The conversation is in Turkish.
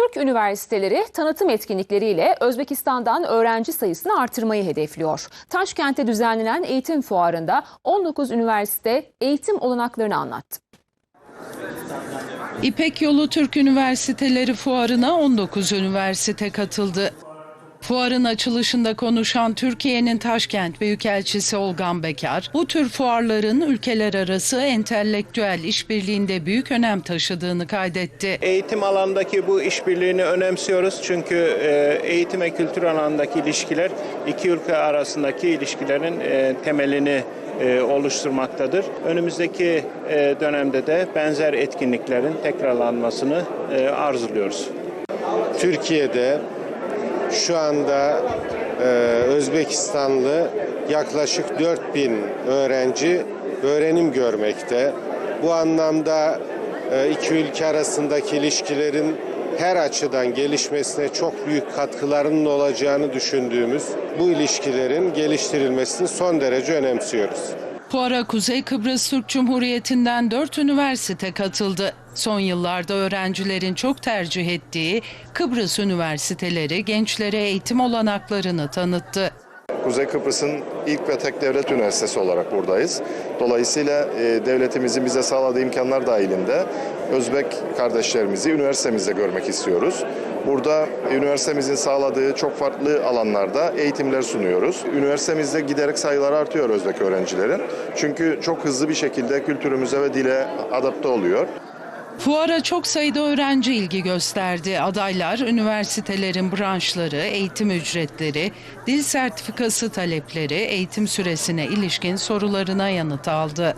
Türk üniversiteleri tanıtım etkinlikleriyle Özbekistan'dan öğrenci sayısını artırmayı hedefliyor. Taşkent'te düzenlenen eğitim fuarında 19 üniversite eğitim olanaklarını anlattı. İpek Yolu Türk Üniversiteleri Fuarı'na 19 üniversite katıldı. Fuarın açılışında konuşan Türkiye'nin Taşkent Büyükelçisi Olgan Bekar, bu tür fuarların ülkeler arası entelektüel işbirliğinde büyük önem taşıdığını kaydetti. Eğitim alandaki bu işbirliğini önemsiyoruz çünkü e, eğitim ve kültür alanındaki ilişkiler iki ülke arasındaki ilişkilerin e, temelini e, oluşturmaktadır. Önümüzdeki dönemde de benzer etkinliklerin tekrarlanmasını arzuluyoruz. Türkiye'de şu anda e, Özbekistanlı yaklaşık 4000 öğrenci öğrenim görmekte. Bu anlamda e, iki ülke arasındaki ilişkilerin her açıdan gelişmesine çok büyük katkılarının olacağını düşündüğümüz bu ilişkilerin geliştirilmesini son derece önemsiyoruz. Fuara Kuzey Kıbrıs Türk Cumhuriyeti'nden 4 üniversite katıldı. Son yıllarda öğrencilerin çok tercih ettiği Kıbrıs üniversiteleri gençlere eğitim olanaklarını tanıttı. Kuzey Kıbrıs'ın ilk ve tek devlet üniversitesi olarak buradayız. Dolayısıyla e, devletimizin bize sağladığı imkanlar dahilinde Özbek kardeşlerimizi üniversitemizde görmek istiyoruz. Burada üniversitemizin sağladığı çok farklı alanlarda eğitimler sunuyoruz. Üniversitemizde giderek sayıları artıyor Özbek öğrencilerin. Çünkü çok hızlı bir şekilde kültürümüze ve dile adapte oluyor. Fuara çok sayıda öğrenci ilgi gösterdi. Adaylar üniversitelerin branşları, eğitim ücretleri, dil sertifikası talepleri, eğitim süresine ilişkin sorularına yanıt aldı.